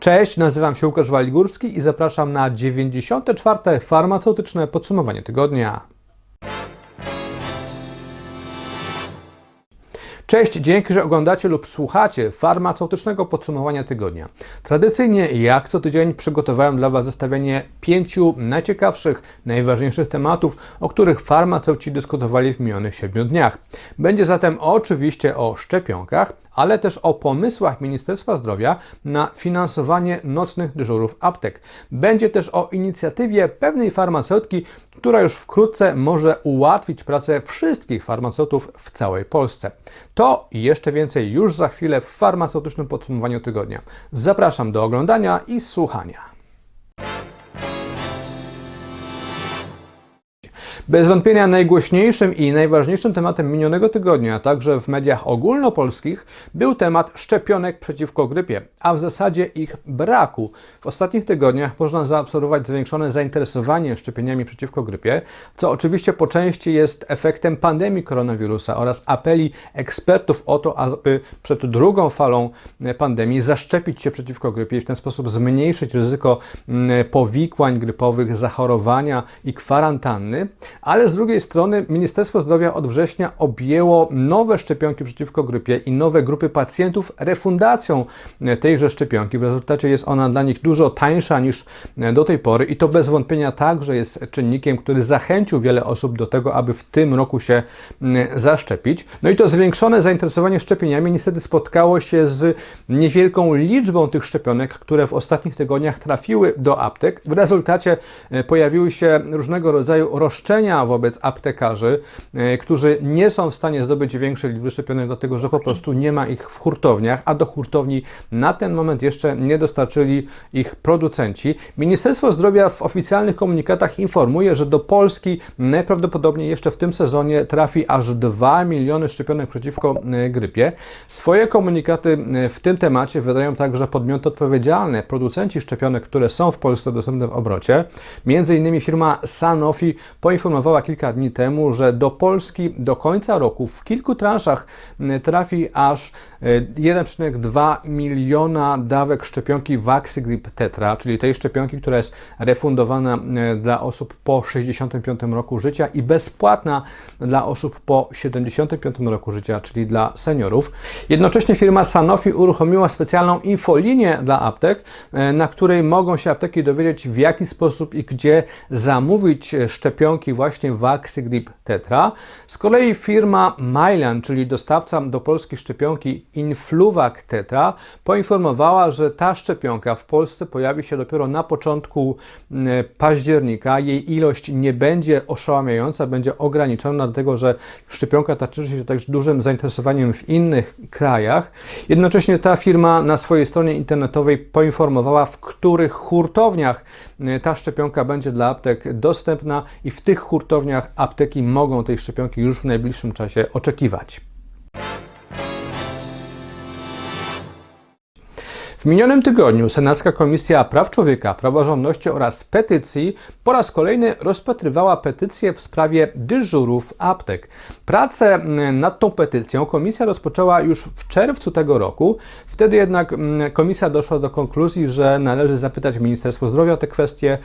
Cześć, nazywam się Łukasz Waligórski i zapraszam na 94. farmaceutyczne podsumowanie tygodnia. Cześć, dzięki, że oglądacie lub słuchacie farmaceutycznego podsumowania tygodnia. Tradycyjnie, jak co tydzień, przygotowałem dla Was zestawienie pięciu najciekawszych, najważniejszych tematów, o których farmaceuci dyskutowali w minionych siedmiu dniach. Będzie zatem oczywiście o szczepionkach, ale też o pomysłach Ministerstwa Zdrowia na finansowanie nocnych dyżurów aptek. Będzie też o inicjatywie pewnej farmaceutki, która już wkrótce może ułatwić pracę wszystkich farmaceutów w całej Polsce. To i jeszcze więcej już za chwilę w farmaceutycznym podsumowaniu tygodnia. Zapraszam do oglądania i słuchania. Bez wątpienia najgłośniejszym i najważniejszym tematem minionego tygodnia, a także w mediach ogólnopolskich, był temat szczepionek przeciwko grypie, a w zasadzie ich braku. W ostatnich tygodniach można zaobserwować zwiększone zainteresowanie szczepieniami przeciwko grypie, co oczywiście po części jest efektem pandemii koronawirusa oraz apeli ekspertów o to, aby przed drugą falą pandemii zaszczepić się przeciwko grypie i w ten sposób zmniejszyć ryzyko powikłań grypowych, zachorowania i kwarantanny ale z drugiej strony Ministerstwo Zdrowia od września objęło nowe szczepionki przeciwko grypie i nowe grupy pacjentów refundacją tejże szczepionki. W rezultacie jest ona dla nich dużo tańsza niż do tej pory i to bez wątpienia także jest czynnikiem, który zachęcił wiele osób do tego, aby w tym roku się zaszczepić. No i to zwiększone zainteresowanie szczepieniami niestety spotkało się z niewielką liczbą tych szczepionek, które w ostatnich tygodniach trafiły do aptek. W rezultacie e, pojawiły się różnego rodzaju roszczenia wobec aptekarzy, e, którzy nie są w stanie zdobyć większej liczby szczepionek, dlatego że po prostu nie ma ich w hurtowniach, a do hurtowni na ten moment jeszcze nie dostarczyli ich producenci. Ministerstwo Zdrowia w oficjalnych komunikatach informuje, że do Polski najprawdopodobniej jeszcze w tym sezonie trafi aż 2 miliony szczepionek przeciwko e, grypie. Swoje komunikaty e, w tym temacie wydają także podmioty odpowiedzialne, producenci szczepionek, które są w Polsce dostępne w obrocie. Między innymi firma Sanofi poinformowała, poinformowała kilka dni temu, że do Polski do końca roku w kilku transzach trafi aż 1,2 e, miliona dawek szczepionki Vaxigrip Tetra, czyli tej szczepionki, która jest refundowana e, dla osób po 65 roku życia i bezpłatna dla osób po 75 roku życia, czyli dla seniorów. Jednocześnie firma Sanofi uruchomiła specjalną infolinię dla aptek, e, na której mogą się apteki dowiedzieć w jaki sposób i gdzie zamówić szczepionki właśnie Vaxigrip Tetra. Z kolei firma Mylan, czyli dostawca do Polski szczepionki Influvac Tetra, poinformowała, że ta szczepionka w Polsce pojawi się dopiero na początku mm, października. Jej ilość nie będzie oszałamiająca, będzie ograniczona, dlatego że szczepionka ta cieszy się także dużym zainteresowaniem w innych krajach. Jednocześnie ta firma na swojej stronie internetowej poinformowała, w których hurtowniach mm, ta szczepionka będzie dla aptek dostępna i w tych hurtowniach apteki mogą tej szczepionki już w najbliższym czasie oczekiwać. W minionym tygodniu Senacka Komisja Praw Człowieka, Praworządności oraz Petycji po raz kolejny rozpatrywała petycję w sprawie dyżurów aptek. Pracę mm, nad tą petycją komisja rozpoczęła już w czerwcu tego roku. Wtedy jednak mm, komisja doszła do konkluzji, że należy zapytać Ministerstwo Zdrowia o te kwestie.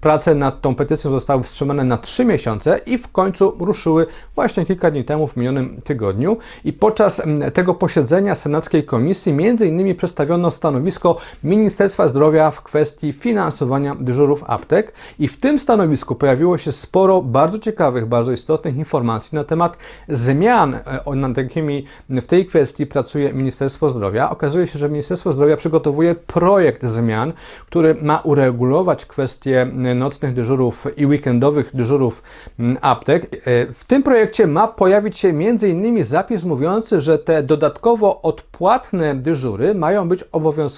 Prace nad tą petycją zostały wstrzymane na trzy miesiące i w końcu ruszyły właśnie kilka dni temu w minionym tygodniu. I podczas mm, tego posiedzenia Senackiej Komisji między innymi przedstawiono stanowisko stanowisko Ministerstwa Zdrowia w kwestii finansowania dyżurów aptek i w tym stanowisku pojawiło się sporo bardzo ciekawych, bardzo istotnych informacji na temat zmian, e, nad jakimi w tej kwestii pracuje Ministerstwo Zdrowia. Okazuje się, że Ministerstwo Zdrowia przygotowuje projekt zmian, który ma uregulować kwestie nocnych dyżurów i weekendowych dyżurów aptek. E, w tym projekcie ma pojawić się m.in. zapis mówiący, że te dodatkowo odpłatne dyżury mają być obowiązkowe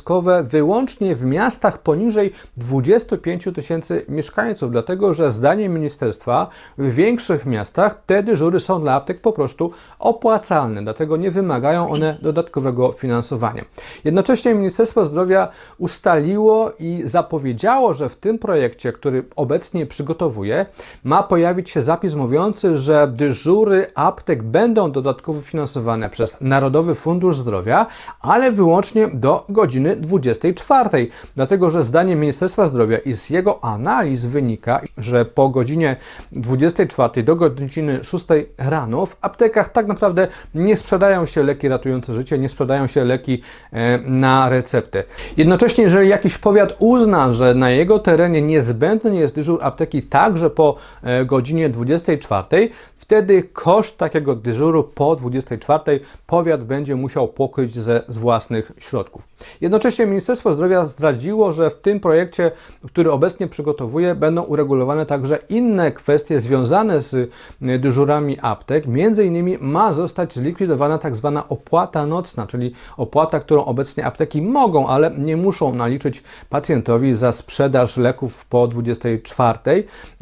wyłącznie w miastach poniżej 25 tysięcy mieszkańców, dlatego że zdaniem ministerstwa w większych miastach te dyżury są dla aptek po prostu opłacalne, dlatego nie wymagają one dodatkowego finansowania. Jednocześnie Ministerstwo Zdrowia ustaliło i zapowiedziało, że w tym projekcie, który obecnie przygotowuje, ma pojawić się zapis mówiący, że dyżury aptek będą dodatkowo finansowane przez Narodowy Fundusz Zdrowia, ale wyłącznie do godziny godziny 24. Dlatego, że zdaniem Ministerstwa Zdrowia i z jego analiz wynika, że po godzinie 24 do godziny 6 rano w aptekach tak naprawdę nie sprzedają się leki ratujące życie, nie sprzedają się leki e, na receptę. Jednocześnie, jeżeli jakiś powiat uzna, że na jego terenie niezbędny jest dyżur apteki także po e, godzinie 24, wtedy koszt takiego dyżuru po 24 powiat będzie musiał pokryć ze z własnych środków. Jednocześnie Ministerstwo Zdrowia zdradziło, że w tym projekcie, który obecnie przygotowuje, będą uregulowane także inne kwestie związane z y, dyżurami aptek. Między innymi ma zostać zlikwidowana tak zwana opłata nocna, czyli opłata, którą obecnie apteki mogą, ale nie muszą naliczyć pacjentowi za sprzedaż leków po 24.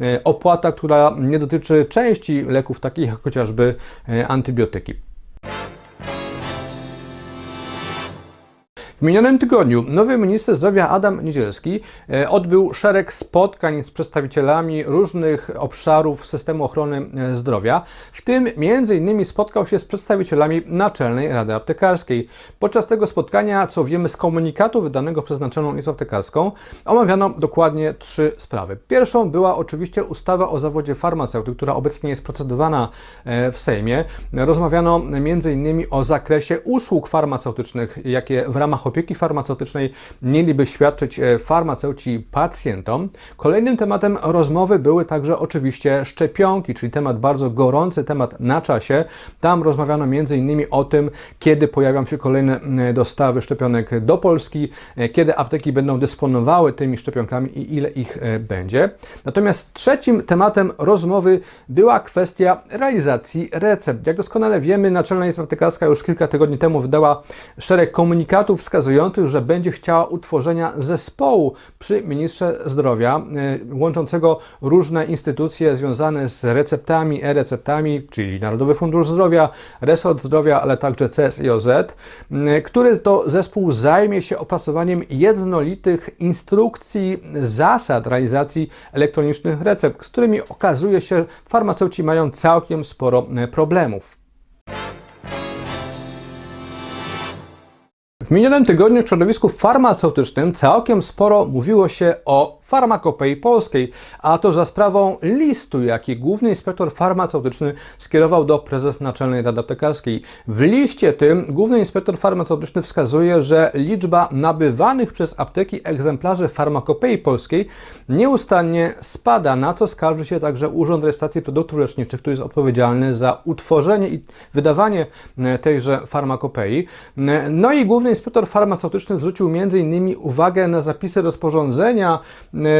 Y, Opłata, która nie dotyczy części leków takich jak chociażby y, antybiotyki. W minionym tygodniu nowy minister zdrowia Adam Niedzielski e, odbył szereg spotkań z przedstawicielami różnych obszarów systemu ochrony e, zdrowia, w tym m.in. spotkał się z przedstawicielami Naczelnej Rady Aptekarskiej. Podczas tego spotkania, co wiemy z komunikatu wydanego przez Naczelną Izbę Aptekarską, omawiano dokładnie trzy sprawy. Pierwszą była oczywiście ustawa o zawodzie farmaceuty, która obecnie jest procedowana e, w Sejmie. Rozmawiano m.in. o zakresie usług farmaceutycznych, jakie w ramach opieki farmaceutycznej mieliby świadczyć e, farmaceuci pacjentom. Kolejnym tematem rozmowy były także oczywiście szczepionki, czyli temat bardzo gorący, temat na czasie. Tam rozmawiano m.in. o tym, kiedy pojawią się kolejne dostawy szczepionek do Polski, e, kiedy apteki będą dysponowały tymi szczepionkami i ile ich e, będzie. Natomiast trzecim tematem rozmowy była kwestia realizacji recept. Jak doskonale wiemy, Naczelna Izba Aptekarska już kilka tygodni temu wydała szereg komunikatów wskazujących wskazujących, że będzie chciała utworzenia zespołu przy ministrze zdrowia, y, łączącego różne instytucje związane z receptami, e-receptami, czyli Narodowy Fundusz Zdrowia, Resort Zdrowia, ale także CSIOZ, y, który to zespół zajmie się opracowaniem jednolitych instrukcji, zasad realizacji elektronicznych recept, z którymi okazuje się, farmaceuci mają całkiem sporo y, problemów. W minionym tygodniu w środowisku farmaceutycznym całkiem sporo mówiło się o farmakopei polskiej, a to za sprawą listu, jaki główny inspektor farmaceutyczny skierował do prezes Naczelnej Rady Aptekarskiej. W liście tym główny inspektor farmaceutyczny wskazuje, że liczba nabywanych przez apteki egzemplarzy farmakopei polskiej nieustannie spada, na co skarży się także Urząd Rejestracji Produktów Leczniczych, który jest odpowiedzialny za utworzenie i wydawanie e, tejże farmakopei. E, no i główny inspektor farmaceutyczny zwrócił m.in. uwagę na zapisy rozporządzenia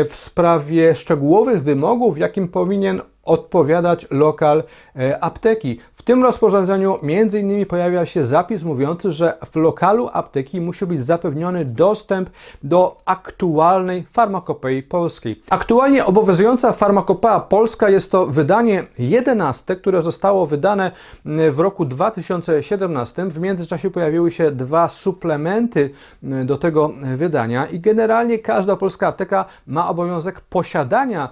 w sprawie szczegółowych wymogów, jakim powinien odpowiadać lokal e, apteki. W tym rozporządzeniu między innymi pojawia się zapis mówiący, że w lokalu apteki musi być zapewniony dostęp do aktualnej farmakopei polskiej. Aktualnie obowiązująca farmakopea polska jest to wydanie 11, które zostało wydane w roku 2017. W międzyczasie pojawiły się dwa suplementy do tego wydania i generalnie każda polska apteka ma obowiązek posiadania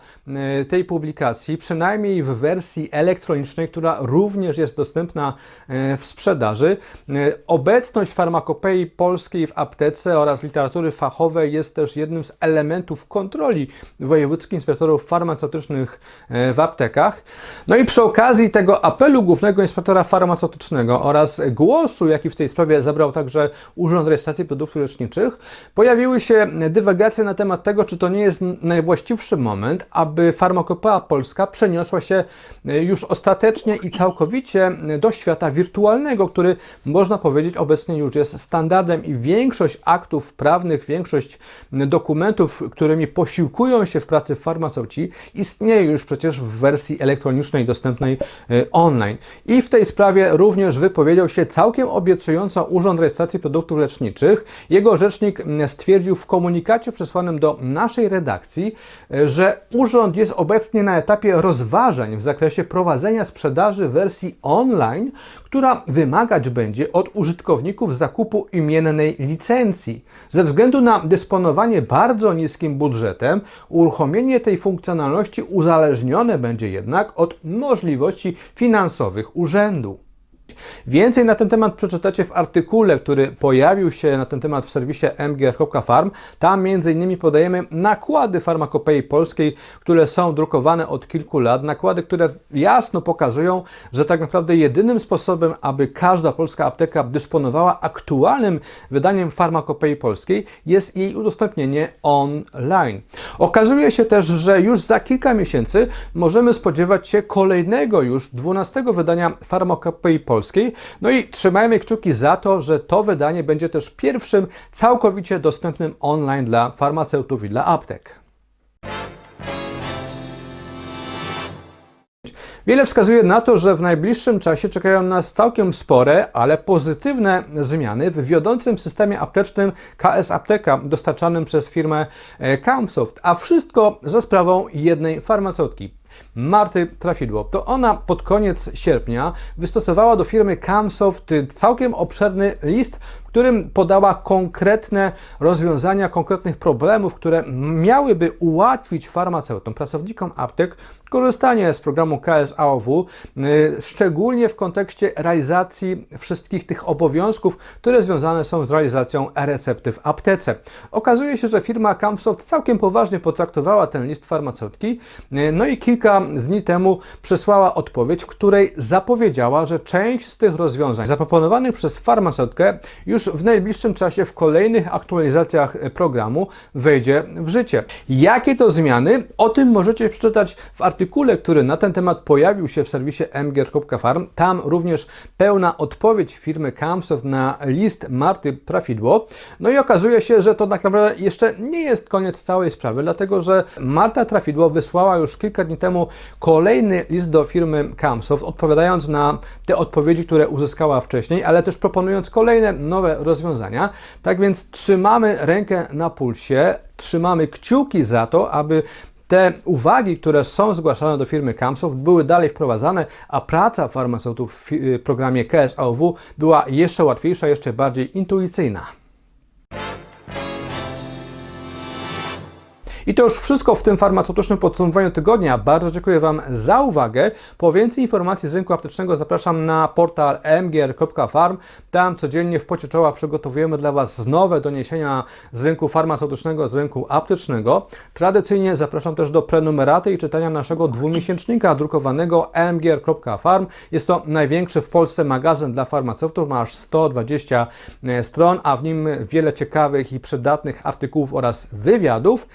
tej publikacji, przynajmniej w wersji elektronicznej, która również jest dostępna e, w sprzedaży. E, obecność farmakopei polskiej w aptece oraz literatury fachowej jest też jednym z elementów kontroli wojewódzkich inspektorów farmaceutycznych e, w aptekach. No i przy okazji tego apelu głównego inspektora farmaceutycznego oraz głosu, jaki w tej sprawie zabrał także Urząd Rejestracji Produktów Leczniczych, pojawiły się dywagacje na temat tego, czy to nie jest najwłaściwszy moment, aby farmakopea polska przeniosła się już ostatecznie i całkowicie do świata wirtualnego, który można powiedzieć obecnie już jest standardem i większość aktów prawnych, większość dokumentów, którymi posiłkują się w pracy farmaceuci, istnieje już przecież w wersji elektronicznej dostępnej e, online. I w tej sprawie również wypowiedział się całkiem obiecująco Urząd Rejestracji Produktów Leczniczych. Jego rzecznik stwierdził w komunikacie przesłanym do naszej redakcji, e, że urząd jest obecnie na etapie rozważań w zakresie prowadzenia sprzedaży wersji online, która wymagać będzie od użytkowników zakupu imiennej licencji. Ze względu na dysponowanie bardzo niskim budżetem, uruchomienie tej funkcjonalności uzależnione będzie jednak od możliwości finansowych urzędu. Więcej na ten temat przeczytacie w artykule, który pojawił się na ten temat w serwisie mgr.farm. Tam innymi podajemy nakłady farmakopei polskiej, które są drukowane od kilku lat. Nakłady, które jasno pokazują, że tak naprawdę jedynym sposobem, aby każda polska apteka dysponowała aktualnym wydaniem farmakopei polskiej, jest jej udostępnienie online. Okazuje się też, że już za kilka miesięcy możemy spodziewać się kolejnego już 12 wydania farmakopei polskiej. No i trzymajmy kciuki za to, że to wydanie będzie też pierwszym całkowicie dostępnym online dla farmaceutów i dla aptek. Wiele wskazuje na to, że w najbliższym czasie czekają nas całkiem spore, ale pozytywne zmiany w wiodącym systemie aptecznym KS Apteka dostarczanym przez firmę e, Camsoft, a wszystko za sprawą jednej farmaceutki. Marty Trafidło. To ona pod koniec sierpnia wystosowała do firmy Camsoft całkiem obszerny list, w którym podała konkretne rozwiązania konkretnych problemów, które miałyby ułatwić farmaceutom, pracownikom aptek korzystanie z programu KSAOW, y, szczególnie w kontekście realizacji wszystkich tych obowiązków, które związane są z realizacją e-recepty w aptece. Okazuje się, że firma Campsoft całkiem poważnie potraktowała ten list farmaceutki, y, no i kilka dni temu przesłała odpowiedź, w której zapowiedziała, że część z tych rozwiązań zaproponowanych przez farmaceutkę już w najbliższym czasie w kolejnych aktualizacjach programu wejdzie w życie. Jakie to zmiany? O tym możecie przeczytać w artykule, który na ten temat pojawił się w serwisie mgr.farm. Tam również pełna odpowiedź firmy Camsoft na list Marty Trafidło. No i okazuje się, że to tak naprawdę jeszcze nie jest koniec całej sprawy, dlatego że Marta Trafidło wysłała już kilka dni temu kolejny list do firmy Camsoft, odpowiadając na te odpowiedzi, które uzyskała wcześniej, ale też proponując kolejne nowe rozwiązania. Tak więc trzymamy rękę na pulsie, trzymamy kciuki za to, aby te uwagi, które są zgłaszane do firmy Camsoft, były dalej wprowadzane, a praca farmaceutów w y, programie KSAOW była jeszcze łatwiejsza, jeszcze bardziej intuicyjna. I to już wszystko w tym farmaceutycznym podsumowaniu tygodnia. Bardzo dziękuję Wam za uwagę. Po więcej informacji z rynku aptecznego zapraszam na portal mgr.farm. Tam codziennie w pocie czoła przygotowujemy dla Was nowe doniesienia z rynku farmaceutycznego, z rynku aptecznego. Tradycyjnie zapraszam też do prenumeraty i czytania naszego dwumiesięcznika drukowanego mgr.farm. Jest to największy w Polsce magazyn dla farmaceutów, ma aż 120 e, stron, a w nim wiele ciekawych i przydatnych artykułów oraz wywiadów.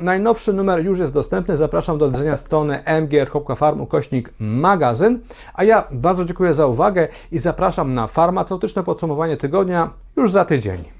Najnowszy numer już jest dostępny. Zapraszam do odwiedzenia strony mgr.farm ukośnik magazyn. A ja bardzo dziękuję za uwagę i zapraszam na farmaceutyczne podsumowanie tygodnia już za tydzień.